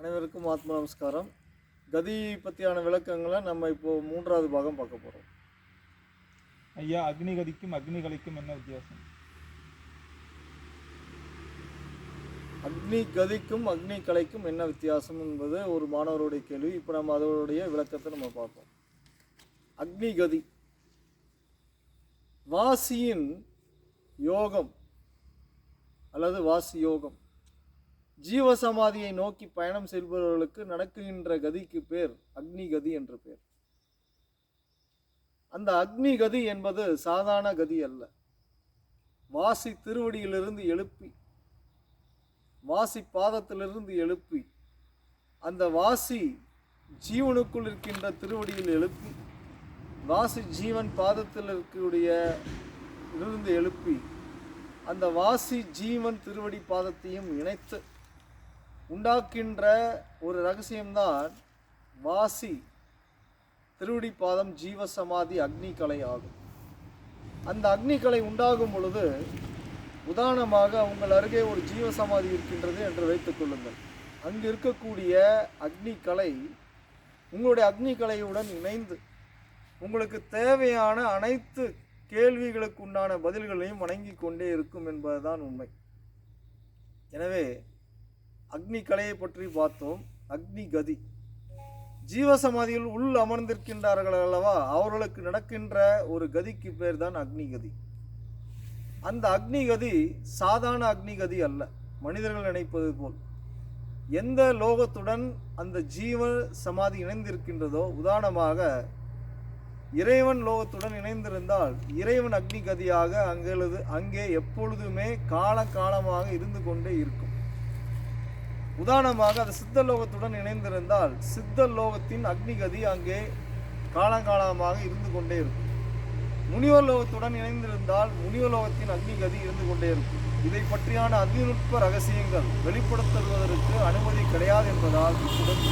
அனைவருக்கும் ஆத்ம நமஸ்காரம். கதி பற்றியான விளக்கங்களை நம்ம இப்போ மூன்றாவது பாகம் பார்க்க போகிறோம் ஐயா அக்னிகதிக்கும் அக்னிகலைக்கும் என்ன வித்தியாசம்? அக்னி கதிக்கும் அக்னி கலைக்கும் என்ன வித்தியாசம் என்பது ஒரு மாணவருடைய கேள்வி. இப்போ நம்ம அதோடைய விளக்கத்தை நம்ம பார்ப்போம். அக்னி கதி வாசியின் யோகம் அல்லது வாசி யோகம் ஜீவசமாதியை நோக்கி பயணம் செல்பவர்களுக்கு நடக்குகின்ற கதிக்கு பேர் அக்னி கதி என்று பேர். அந்த அக்னி கதி என்பது சாதாரண கதி அல்ல. வாசி திருவடியிலிருந்து எழுப்பி வாசி பாதத்திலிருந்து எழுப்பி அந்த வாசி ஜீவனுக்குள் இருக்கின்ற திருவடியில் எழுப்பி வாசி ஜீவன் பாதத்தில் இருக்கக்கூடிய இருந்து எழுப்பி அந்த வாசி ஜீவன் திருவடி பாதத்தையும் இணைத்து உண்டாக்கின்ற ஒரு ரகசியம்தான் வாசி திருவடி பாதம் ஜீவசமாதி அக்னிகலை ஆகும். அந்த அக்னிகலை உண்டாகும் பொழுது உதாரணமாக உங்கள் அருகே ஒரு ஜீவசமாதி இருக்கின்றது என்று வைத்துக் கொள்ளுங்கள். அங்கு இருக்கக்கூடிய அக்னிகலை உங்களுடைய அக்னிகலையுடன் இணைந்து உங்களுக்கு தேவையான அனைத்து கேள்விகளுக்கு உண்டான பதில்களையும் வணங்கி கொண்டே இருக்கும் என்பதுதான் உண்மை. எனவே அக்னி கலையை பற்றி பார்த்தோம். அக்னி கதி ஜீவசமாதியில் உள் அமர்ந்திருக்கின்றார்கள் அல்லவா? அவர்களுக்கு நடக்கின்ற ஒரு கதிக்கு பேர் தான் அக்னி கதி அந்த அக்னி கதி சாதாரண அக்னி கதி அல்ல. மனிதர்கள் நினைப்பது போல். எந்த லோகத்துடன் அந்த ஜீவ சமாதி இணைந்திருக்கின்றதோ உதாரணமாக இறைவன் லோகத்துடன் இணைந்திருந்தால் இறைவன் அக்னி கதியாக அங்கெழுது அங்கே எப்பொழுதுமே கால காலமாக இருந்து கொண்டே இருக்கும். உதாரணமாக அது சித்த லோகத்துடன் இணைந்திருந்தால் சித்த லோகத்தின் அக்னி கதி அங்கே காலங்காலமாக இருந்து கொண்டே இருக்கும். முனிவர் லோகத்துடன் இணைந்திருந்தால் முனிவர் லோகத்தின் அக்னி கதி இருந்து கொண்டே இருக்கும். இதை பற்றியான அதிநுட்ப ரகசியங்கள் வெளிப்படுத்துவதற்கு அனுமதி கிடையாது என்பதால் இத்துடன்